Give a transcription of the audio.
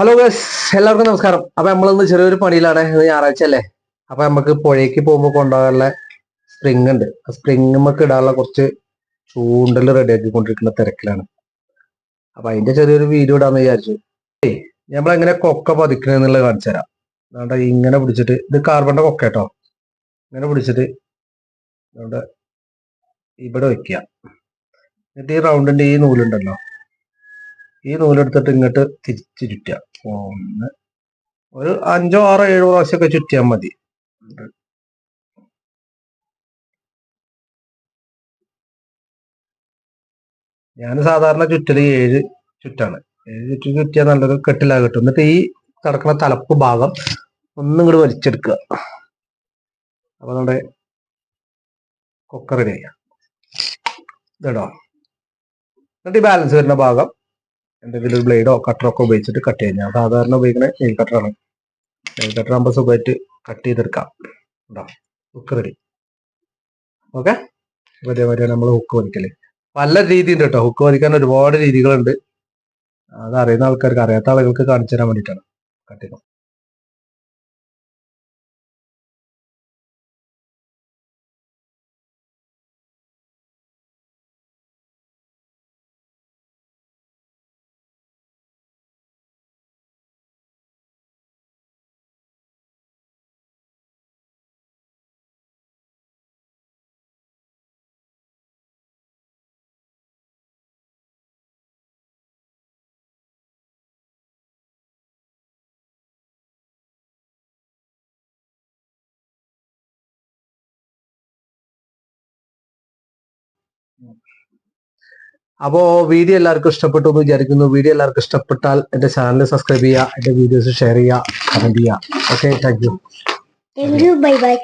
Hello guess എല്ലാവർക്കും നമസ്കാരം. അപ്പൊ നമ്മളിന്ന് ചെറിയൊരു പണിയിലാണ്. ഇന്ന് ഞായറാഴ്ച അല്ലേ? അപ്പൊ നമുക്ക് പുഴയ്ക്ക് പോകുമ്പോൾ കൊണ്ടുപോകാനുള്ള സ്പ്രിങ് ഉണ്ട്. ആ സ്പ്രിങ് നമുക്ക് ഇടാനുള്ള കുറച്ച് ചൂണ്ടൽ റെഡി ആക്കിക്കൊണ്ടിരിക്കുന്ന തിരക്കിലാണ്. അപ്പൊ അതിന്റെ ചെറിയൊരു വീഡിയോ ഇടാന്ന് വിചാരിച്ചു. ഏയ് നമ്മളെങ്ങനെ കൊക്ക പതിക്കണെന്നുള്ളത് കാണിച്ചു തരാം. അതുകൊണ്ട് ഇങ്ങനെ പിടിച്ചിട്ട് ഇത് കാർബണിന്റെ കൊക്ക കേട്ടോ. ഇങ്ങനെ പിടിച്ചിട്ട് അതുകൊണ്ട് ഇവിടെ വെക്കുക. എന്നിട്ട് ഈ റൗണ്ടിന്റെ ഈ നൂലുണ്ടല്ലോ. ഈ നൂലെടുത്തിട്ട് ഇങ്ങോട്ട് തിരിച്ച് ചുറ്റുക ഒന്ന് ഒരു അഞ്ചോ ആറോ ഏഴോ പ്രാവശ്യമൊക്കെ ചുറ്റിയാൽ മതി. ഞാൻ സാധാരണ ചുറ്റൽ ഏഴ് ചുറ്റാണ്. ഏഴ് ചുറ്റ് ചുറ്റിയാൽ നല്ലൊരു കെട്ടിലാകെ കിട്ടും. എന്നിട്ട് ഈ കിടക്കുന്ന തലപ്പ് ഭാഗം ഒന്നും ഇങ്ങോട്ട് വലിച്ചെടുക്കുക. അപ്പൊ നമ്മുടെ കുക്കറിനെ റെഡി ആയി. ഇതോ എന്നിട്ട് ഈ ബാലൻസ് വരുന്ന ഭാഗം എന്തെങ്കിലും ഒരു ബ്ലേഡോ കട്ടറോ ഒക്കെ ഉപയോഗിച്ചിട്ട് കട്ട് ചെയ്യാം. ഞാൻ സാധാരണ ഉപയോഗിക്കുന്ന നെയിൽ കട്ടറാണ് നെയിൽ കട്ടർ ആകുമ്പോൾ സുഖമായിട്ട് കട്ട് ചെയ്തെടുക്കാം. ഉണ്ടോ ഹുക്ക് റെഡി ഓക്കെ അതേമാതിരിയാണ് നമ്മൾ ഹുക്ക് വലിക്കൽ പല രീതി ഉണ്ട് കേട്ടോ ഹുക്ക് വലിക്കാൻ ഒരുപാട് രീതികളുണ്ട്. അത് അറിയുന്ന ആൾക്കാർക്ക് അറിയാത്ത ആളുകൾക്ക് കാണിച്ചു തരാൻ വേണ്ടിയിട്ടാണ്. കട്ട് ചെയ്യുന്നത് അപ്പോ വീഡിയോ എല്ലാവർക്കും ഇഷ്ടപ്പെട്ടു എന്ന് വിചാരിക്കുന്നു. വീഡിയോ എല്ലാവർക്കും ഇഷ്ടപ്പെട്ടാൽ എന്റെ ചാനൽ സബ്സ്ക്രൈബ് ചെയ്യുക എന്റെ വീഡിയോസ് ഷെയർ ചെയ്യുക കമന്റ് ചെയ്യുക. Okay thank you bye bye.